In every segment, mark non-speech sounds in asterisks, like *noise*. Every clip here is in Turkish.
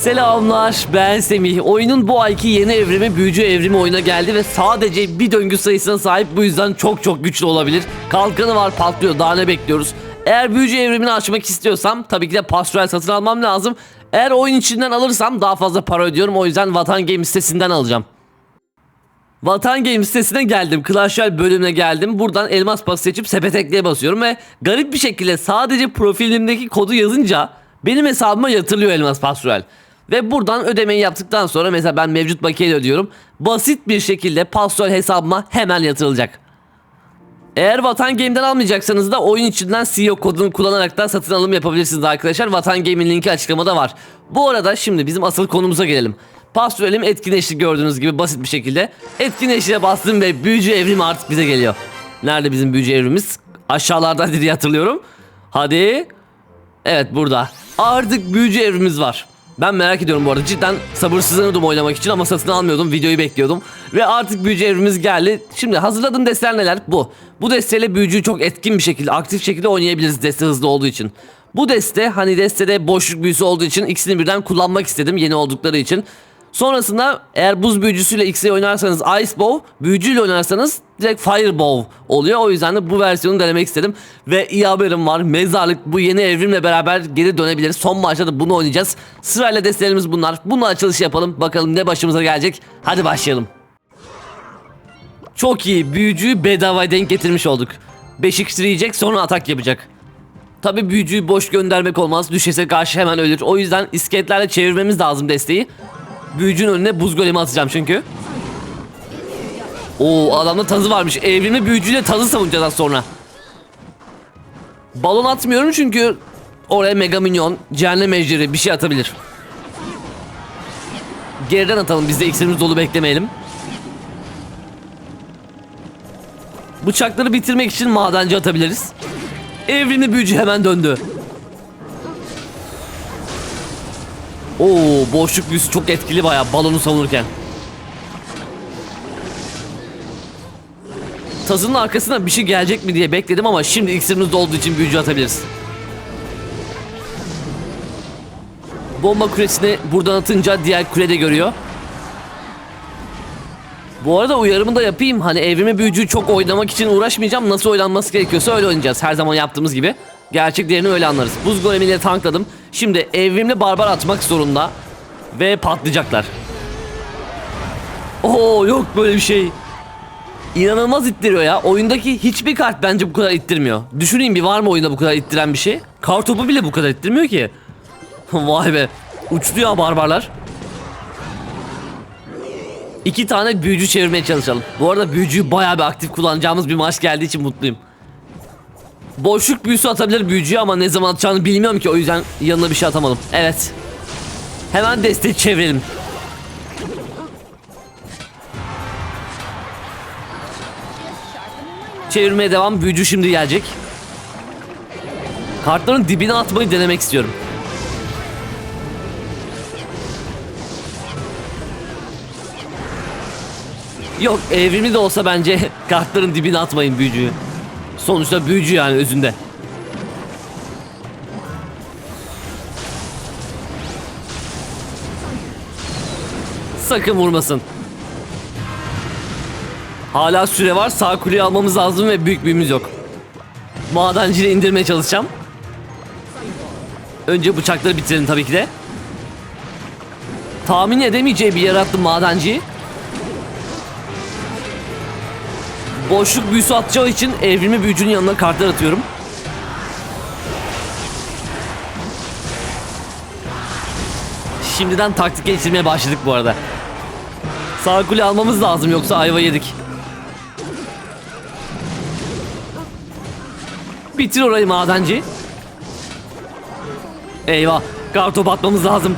Selamlar ben Semih. Oyunun bu ayki yeni evrimi büyücü evrimi oyuna geldi ve sadece bir döngü sayısına sahip bu yüzden çok çok güçlü olabilir. Kalkanı var patlıyor daha ne bekliyoruz. Eğer büyücü evrimini açmak istiyorsam tabii ki de pastoral satın almam lazım. Eğer oyun içinden alırsam daha fazla para ödüyorum o yüzden Vatan Games sitesinden alacağım. Vatan Games sitesine geldim. Clash Royale bölümüne geldim. Buradan elmas pası seçip sepet basıyorum ve garip bir şekilde sadece profilimdeki kodu yazınca benim hesabıma yatırılıyor elmas pastoral. Ve buradan ödemeyi yaptıktan sonra mesela ben mevcut bakiyeyle ödüyorum. Basit bir şekilde pastoral hesabıma hemen yatırılacak. Eğer Vatan Game'den almayacaksanız da oyun içinden CEO kodunu kullanarak da satın alım yapabilirsiniz arkadaşlar. Vatan Game'in linki açıklamada var. Bu arada şimdi bizim asıl konumuza gelelim. Pastörelim etkinleşti gördüğünüz gibi basit bir şekilde. Etkinleştiğe bastım ve büyücü evrimi artık bize geliyor. Nerede bizim büyücü evrimiz? Aşağılarda diye hatırlıyorum. Hadi. Evet burada. Artık büyücü evrimiz var. Ben merak ediyorum bu arada. Cidden sabırsızlanıyordum oynamak için ama satın almıyordum videoyu bekliyordum. Ve artık büyücü evrimiz geldi. Şimdi hazırladığım desteler neler? Bu. Bu desteyle büyücüyü çok etkin bir şekilde aktif şekilde oynayabiliriz deste hızlı olduğu için. Bu deste hani destede boşluk büyüsü olduğu için ikisini birden kullanmak istedim yeni oldukları için Sonrasında eğer buz büyücüsüyle X'e oynarsanız Ice Bow, büyücüyle oynarsanız direkt Fire Bow oluyor. O yüzden de bu versiyonu denemek istedim. Ve iyi haberim var. Mezarlık bu yeni evrimle beraber geri dönebilir. Son maçta da bunu oynayacağız. Sırayla destelerimiz bunlar. Bununla açılış yapalım. Bakalım ne başımıza gelecek. Hadi başlayalım. Çok iyi. Büyücüyü bedavaya denk getirmiş olduk. 5 iksir yiyecek sonra atak yapacak. Tabi büyücüyü boş göndermek olmaz. Düşese karşı hemen ölür. O yüzden iskeletlerle çevirmemiz lazım desteği. Büyücünün önüne buz golemi atacağım çünkü. Oo adamda tazı varmış. Evrimli büyücüyle tazı savunacağız az sonra. Balon atmıyorum çünkü oraya mega minyon, cehennem ejderi bir şey atabilir. Geriden atalım biz de iksirimiz dolu beklemeyelim. Bıçakları bitirmek için madenci atabiliriz. Evrimli büyücü hemen döndü. Oo boşluk büyüsü çok etkili bayağı balonu savunurken. Tazının arkasına bir şey gelecek mi diye bekledim ama şimdi iksirimiz dolduğu için büyücü atabiliriz. Bomba kulesini buradan atınca diğer kule de görüyor. Bu arada uyarımı da yapayım. Hani evrimi büyücüyü çok oynamak için uğraşmayacağım. Nasıl oynanması gerekiyorsa öyle oynayacağız. Her zaman yaptığımız gibi. Gerçek değerini öyle anlarız. Buz golemiyle tankladım. Şimdi evrimli barbar atmak zorunda. Ve patlayacaklar. Oo yok böyle bir şey. İnanılmaz ittiriyor ya. Oyundaki hiçbir kart bence bu kadar ittirmiyor. Düşüneyim bir var mı oyunda bu kadar ittiren bir şey? Kart topu bile bu kadar ittirmiyor ki. *laughs* Vay be. Uçtu ya barbarlar. İki tane büyücü çevirmeye çalışalım. Bu arada büyücüyü bayağı bir aktif kullanacağımız bir maç geldiği için mutluyum. Boşluk büyüsü atabilir büyücüye ama ne zaman atacağını bilmiyorum ki o yüzden yanına bir şey atamadım. Evet. Hemen desteği çevirelim. Çevirmeye devam. Büyücü şimdi gelecek. Kartların dibine atmayı denemek istiyorum. Yok evrimli de olsa bence *laughs* kartların dibine atmayın büyücüyü. Sonuçta büyücü yani özünde. Sakın vurmasın. Hala süre var. Sağ kuleyi almamız lazım ve büyük büyümüz yok. Madenciyle indirmeye çalışacağım. Önce bıçakları bitirelim tabii ki de. Tahmin edemeyeceği bir yere madenciyi. Boşluk büyüsü atacağı için evrimi büyücünün yanına kartlar atıyorum. Şimdiden taktik geliştirmeye başladık bu arada. Sağ kule almamız lazım yoksa ayva yedik. Bitir orayı madenci. Eyvah. Kartop atmamız lazım.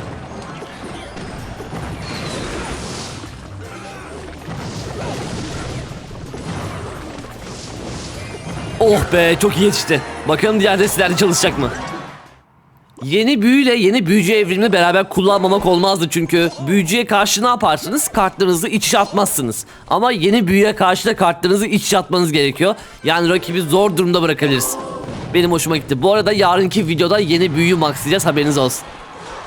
Oh be çok iyi yetişti. Bakalım diğer destilerde çalışacak mı? Yeni büyüyle yeni büyücü evrimini beraber kullanmamak olmazdı çünkü büyücüye karşı ne yaparsınız? Kartlarınızı iç atmazsınız. Ama yeni büyüye karşı da kartlarınızı iç atmanız gerekiyor. Yani rakibi zor durumda bırakabiliriz. Benim hoşuma gitti. Bu arada yarınki videoda yeni büyüyü maxlayacağız haberiniz olsun.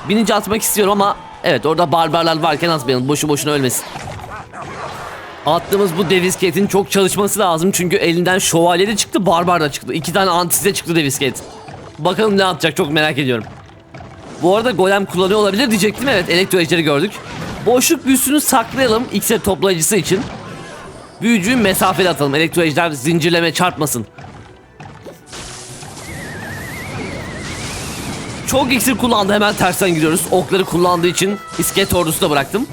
Bininci atmak istiyorum ama Evet orada barbarlar varken asmayalım. Boşu boşuna ölmesin. Attığımız bu dev iskeletin çok çalışması lazım. Çünkü elinden şövalye de çıktı, barbar da çıktı. İki tane antisi de çıktı dev iskelet. Bakalım ne yapacak çok merak ediyorum. Bu arada golem kullanıyor olabilir diyecektim. Evet elektro ejderi gördük. Boşluk büyüsünü saklayalım X'e toplayıcısı için. Büyücüyü mesafeli atalım. Elektro ejder zincirleme çarpmasın. Çok iksir kullandı hemen tersten gidiyoruz. Okları kullandığı için iskelet ordusu da bıraktım.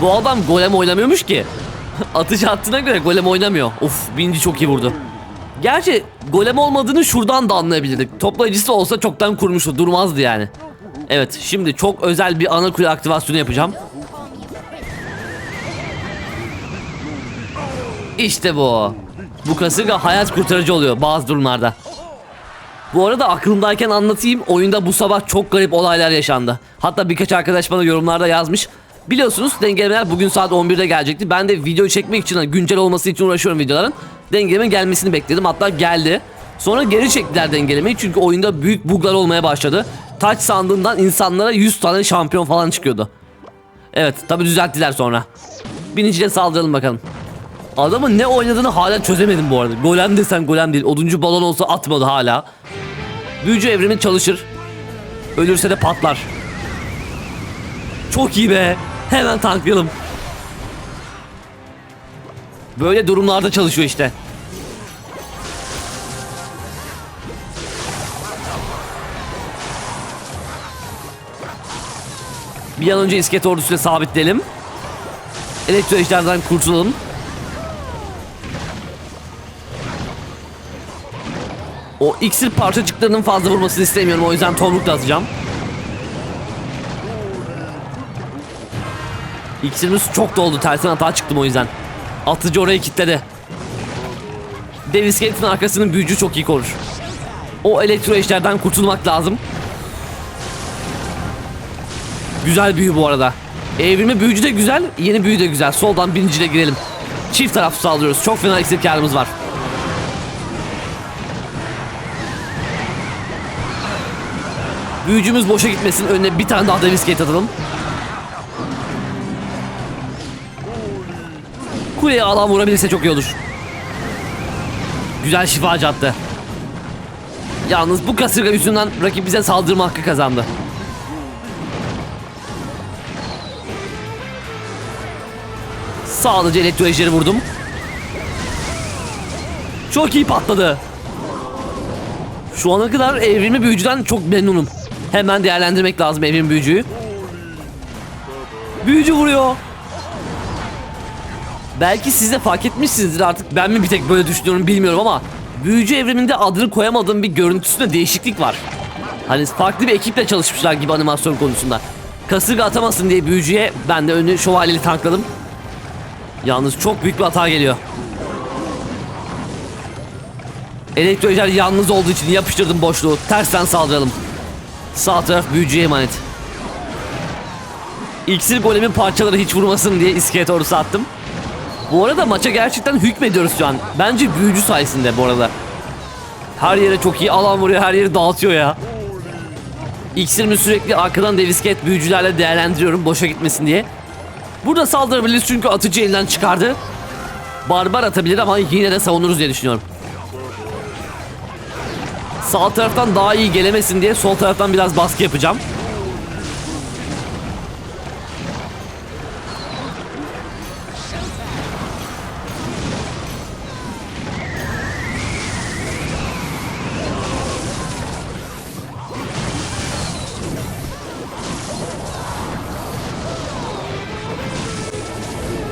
Bu adam golem oynamıyormuş ki. *laughs* Atış attığına göre golem oynamıyor. Of binci çok iyi vurdu. Gerçi golem olmadığını şuradan da anlayabilirdik. Toplayıcısı olsa çoktan kurmuştu. Durmazdı yani. Evet şimdi çok özel bir ana kule aktivasyonu yapacağım. İşte bu. Bu kasırga hayat kurtarıcı oluyor bazı durumlarda. Bu arada aklımdayken anlatayım. Oyunda bu sabah çok garip olaylar yaşandı. Hatta birkaç arkadaş bana yorumlarda yazmış. Biliyorsunuz dengelemeler bugün saat 11'de gelecekti. Ben de video çekmek için hani güncel olması için uğraşıyorum videoların. Dengeleme gelmesini bekledim. Hatta geldi. Sonra geri çektiler dengelemeyi çünkü oyunda büyük buglar olmaya başladı. Taç sandığından insanlara 100 tane şampiyon falan çıkıyordu. Evet tabi düzelttiler sonra. Biniciyle saldıralım bakalım. Adamın ne oynadığını hala çözemedim bu arada. Golem desen golem değil. Oduncu balon olsa atmadı hala. Büyücü evrimi çalışır. Ölürse de patlar. Çok iyi be. Hemen tanklayalım. Böyle durumlarda çalışıyor işte. Bir an önce iskelet ordusuyla sabitleyelim. Elektro ejderden kurtulalım. O iksir parçacıklarının fazla vurmasını istemiyorum o yüzden tomrukla atacağım. İksirimiz çok doldu tersten hata çıktım o yüzden. Atıcı orayı kilitledi. Dev iskeletin arkasının büyücü çok iyi korur. O elektro ejderden kurtulmak lazım. Güzel büyü bu arada. Evrimi büyücü de güzel, yeni büyü de güzel. Soldan birinciyle girelim. Çift taraf saldırıyoruz. Çok fena iksir karımız var. Büyücümüz boşa gitmesin. Önüne bir tane daha dev iskelet atalım. Kuleye alan vurabilirse çok iyi olur. Güzel şifacı attı. Yalnız bu kasırga yüzünden rakip bize saldırma hakkı kazandı. Sadece elektro ejderi vurdum. Çok iyi patladı. Şu ana kadar evrimli büyücüden çok memnunum. Hemen değerlendirmek lazım evrim büyücüyü. Büyücü vuruyor. Belki siz de fark etmişsinizdir artık ben mi bir tek böyle düşünüyorum bilmiyorum ama büyücü evriminde adını koyamadığım bir görüntüsünde değişiklik var. Hani farklı bir ekiple çalışmışlar gibi animasyon konusunda. Kasırga atamasın diye büyücüye ben de önü şövalyeli tankladım. Yalnız çok büyük bir hata geliyor. Elektro ejder yalnız olduğu için yapıştırdım boşluğu. Tersten saldıralım. Sağ taraf büyücüye emanet. İksir golemin parçaları hiç vurmasın diye iskelet ordusu attım. Bu arada maça gerçekten hükmediyoruz şu an. Bence büyücü sayesinde bu arada. Her yere çok iyi alan vuruyor, her yeri dağıtıyor ya. İksirimi sürekli arkadan dev iskelet büyücülerle değerlendiriyorum boşa gitmesin diye. Burada saldırabiliriz çünkü atıcı elinden çıkardı. Barbar atabilir ama yine de savunuruz diye düşünüyorum. Sağ taraftan daha iyi gelemesin diye sol taraftan biraz baskı yapacağım.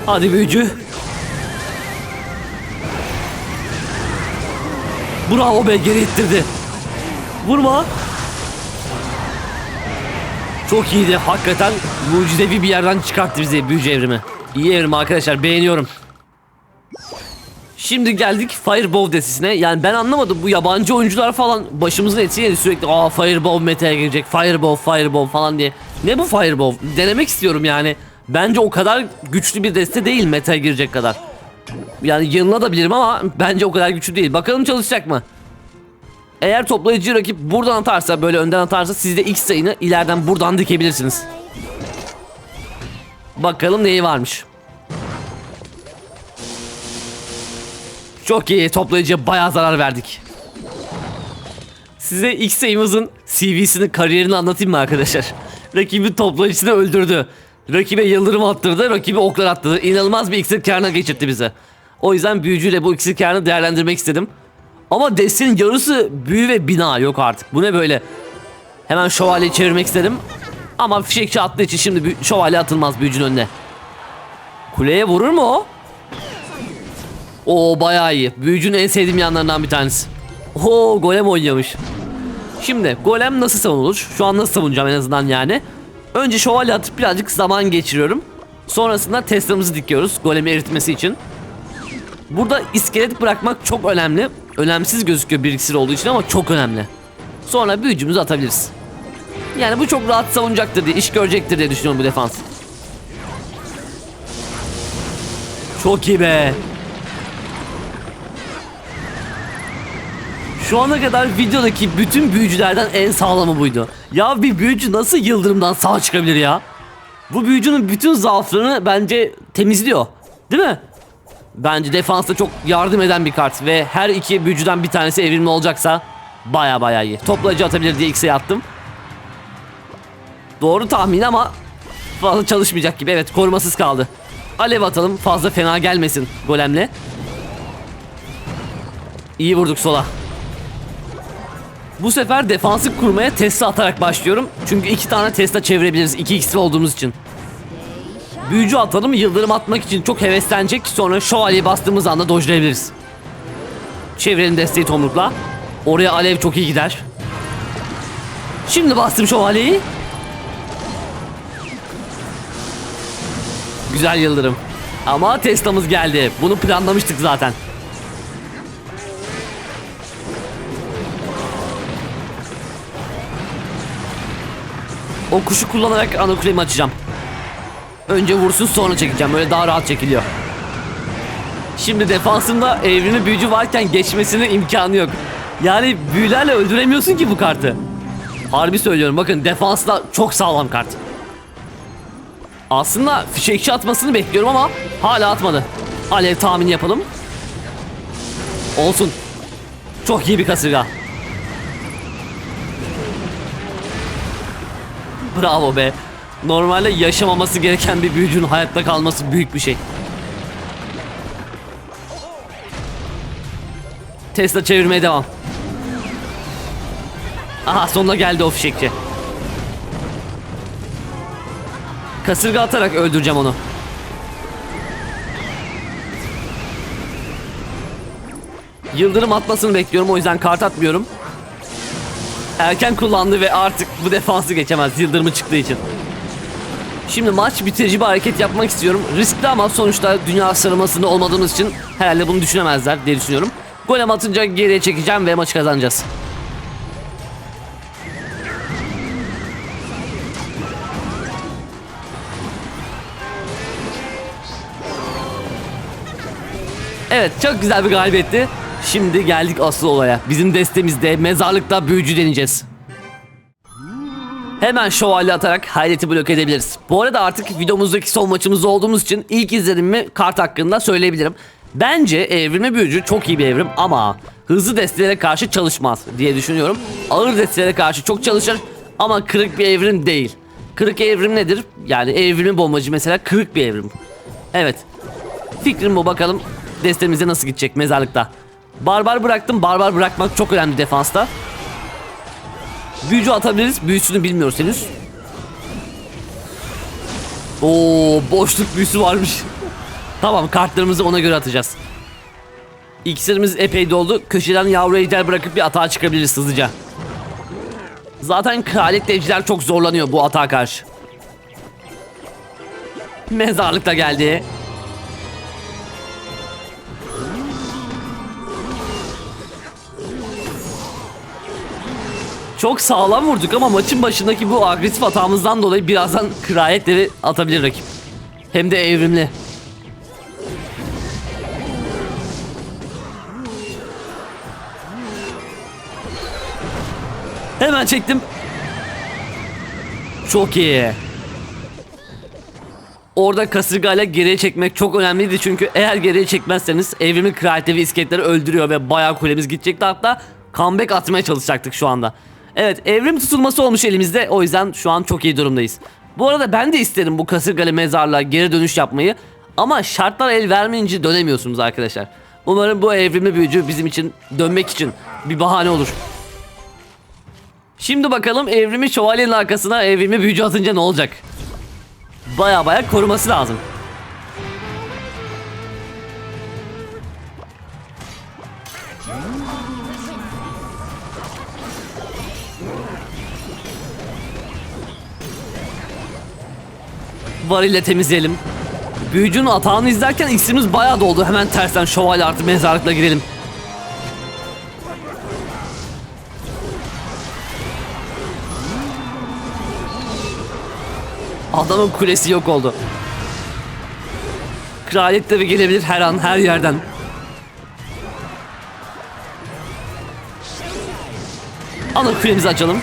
Hadi büyücü. Bravo be geri ittirdi. Vurma. Çok iyiydi hakikaten mucizevi bir yerden çıkarttı bizi büyücü evrimi. İyi evrim arkadaşlar beğeniyorum. Şimdi geldik Fireball desisine. Yani ben anlamadım bu yabancı oyuncular falan başımızın eti yedi sürekli. Aa Fireball meta'ya girecek. Fireball, Fireball falan diye. Ne bu Fireball? Denemek istiyorum yani. Bence o kadar güçlü bir deste değil meta'ya girecek kadar. Yani yanına da bilirim ama bence o kadar güçlü değil. Bakalım çalışacak mı? Eğer toplayıcı rakip buradan atarsa böyle önden atarsa siz de X sayını ileriden buradan dikebilirsiniz. Bakalım neyi varmış. Çok iyi toplayıcıya bayağı zarar verdik. Size X sayımızın CV'sini kariyerini anlatayım mı arkadaşlar? Rakibi toplayıcısını öldürdü. Rakibe yıldırım attırdı, rakibe oklar attırdı. İnanılmaz bir iksir karına geçirtti bize. O yüzden büyücüyle bu iksir karını değerlendirmek istedim. Ama destenin yarısı büyü ve bina yok artık. Bu ne böyle? Hemen şövalyeyi çevirmek istedim. Ama fişekçi attığı için şimdi şövalye atılmaz büyücünün önüne. Kuleye vurur mu o? Oo bayağı iyi. Büyücünün en sevdiğim yanlarından bir tanesi. Oo golem oynuyormuş. Şimdi golem nasıl savunulur? Şu an nasıl savunacağım en azından yani. Önce şövalye atıp birazcık zaman geçiriyorum. Sonrasında Tesla'mızı dikiyoruz golemi eritmesi için. Burada iskelet bırakmak çok önemli. Önemsiz gözüküyor bir iksir olduğu için ama çok önemli. Sonra büyücümüzü atabiliriz. Yani bu çok rahat savunacaktır diye, iş görecektir diye düşünüyorum bu defans. Çok iyi be. Şu ana kadar videodaki bütün büyücülerden en sağlamı buydu. Ya bir büyücü nasıl yıldırımdan sağ çıkabilir ya? Bu büyücünün bütün zaaflarını bence temizliyor. Değil mi? Bence defansta çok yardım eden bir kart ve her iki büyücüden bir tanesi evrimli olacaksa baya baya iyi. Toplayıcı atabilir diye X'e attım. Doğru tahmin ama fazla çalışmayacak gibi. Evet korumasız kaldı. Alev atalım fazla fena gelmesin golemle. İyi vurduk sola. Bu sefer defansı kurmaya Tesla atarak başlıyorum. Çünkü iki tane Tesla çevirebiliriz. 2 iksir olduğumuz için. Büyücü atalım yıldırım atmak için çok heveslenecek. Sonra şövalyeyi bastığımız anda dojlayabiliriz. Çevirelim desteği tomrukla. Oraya alev çok iyi gider. Şimdi bastım şövalyeyi. Güzel yıldırım. Ama Tesla'mız geldi. Bunu planlamıştık zaten. O kuşu kullanarak ana açacağım. Önce vursun sonra çekeceğim. Böyle daha rahat çekiliyor. Şimdi defansında evrimi büyücü varken geçmesinin imkanı yok. Yani büyülerle öldüremiyorsun ki bu kartı. Harbi söylüyorum bakın defansla çok sağlam kart. Aslında fişekçi atmasını bekliyorum ama hala atmadı. Alev tahmini yapalım. Olsun. Çok iyi bir kasırga. *laughs* Bravo be. Normalde yaşamaması gereken bir büyücünün hayatta kalması büyük bir şey. Tesla çevirmeye devam. Aha sonuna geldi o fişekçi. Kasırga atarak öldüreceğim onu. Yıldırım atmasını bekliyorum o yüzden kart atmıyorum. Erken kullandı ve artık bu defansı geçemez yıldırımı çıktığı için. Şimdi maç bitirici bir hareket yapmak istiyorum. Riskli ama sonuçta dünya sıralamasında olmadığımız için herhalde bunu düşünemezler diye düşünüyorum. Golem atınca geriye çekeceğim ve maçı kazanacağız. Evet çok güzel bir galibiyetti. Şimdi geldik asıl olaya. Bizim destemizde mezarlıkta büyücü deneyeceğiz. Hemen şövalye atarak hayreti blok edebiliriz. Bu arada artık videomuzdaki son maçımızda olduğumuz için ilk izlenimimi kart hakkında söyleyebilirim. Bence evrimli büyücü çok iyi bir evrim ama hızlı destelere karşı çalışmaz diye düşünüyorum. Ağır destelere karşı çok çalışır ama kırık bir evrim değil. Kırık evrim nedir? Yani evrimli bombacı mesela kırık bir evrim. Evet. Fikrim bu bakalım destemize nasıl gidecek mezarlıkta. Barbar bıraktım. Barbar bırakmak çok önemli defansta. Büyücü atabiliriz. Büyüsünü bilmiyoruz henüz. Oo, boşluk büyüsü varmış. *laughs* tamam kartlarımızı ona göre atacağız. İksirimiz epey doldu. Köşeden yavru ejder bırakıp bir atağa çıkabiliriz hızlıca. Zaten kraliyet devciler çok zorlanıyor bu atağa karşı. Mezarlık da geldi. Çok sağlam vurduk ama maçın başındaki bu agresif hatamızdan dolayı birazdan kraliyetleri atabilir rakip. Hem de evrimli. Hemen çektim. Çok iyi. Orada kasırgayla geriye çekmek çok önemliydi çünkü eğer geriye çekmezseniz evrimin kreatifi iskeletleri öldürüyor ve bayağı kulemiz gidecekti hatta comeback atmaya çalışacaktık şu anda. Evet evrim tutulması olmuş elimizde o yüzden şu an çok iyi durumdayız. Bu arada ben de isterim bu kasırgalı mezarlığa geri dönüş yapmayı ama şartlar el vermeyince dönemiyorsunuz arkadaşlar. Umarım bu evrimli büyücü bizim için dönmek için bir bahane olur. Şimdi bakalım evrimi şövalyenin arkasına evrimi büyücü atınca ne olacak? Baya baya koruması lazım. Var ile temizleyelim. Büyücünün atağını izlerken iksirimiz bayağı doldu. Hemen tersten şövalye artı mezarlıkla girelim. Adamın kulesi yok oldu. Kraliyet de gelebilir her an her yerden. Ana kulemizi açalım.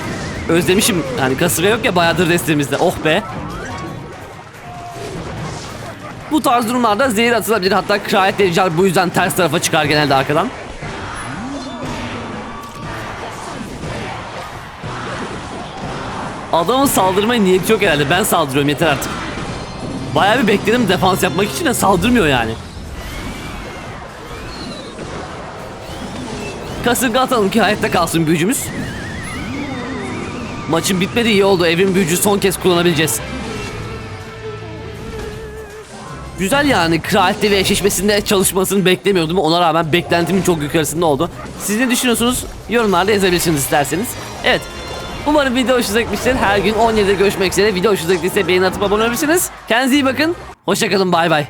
Özlemişim yani kasırga yok ya bayağıdır destemizde. Oh be. Bu tarz durumlarda zehir atılabilir. Hatta kraliyet dereceler bu yüzden ters tarafa çıkar genelde arkadan. Adamın saldırmaya niyeti yok herhalde. Ben saldırıyorum yeter artık. Bayağı bir bekledim defans yapmak için de saldırmıyor yani. Kasırga atalım ki hayatta kalsın büyücümüz. Maçın bitmedi iyi oldu. Evin büyücü son kez kullanabileceğiz. Güzel yani kraliyette ve eşleşmesinde çalışmasını beklemiyordum. Ona rağmen beklentimin çok yukarısında oldu. Siz ne düşünüyorsunuz? Yorumlarda yazabilirsiniz isterseniz. Evet. Umarım video hoşunuza gitmiştir. Her gün 17'de görüşmek üzere. Video hoşunuza gittiyse beğeni atıp abone olabilirsiniz. Kendinize iyi bakın. Hoşçakalın bay bay.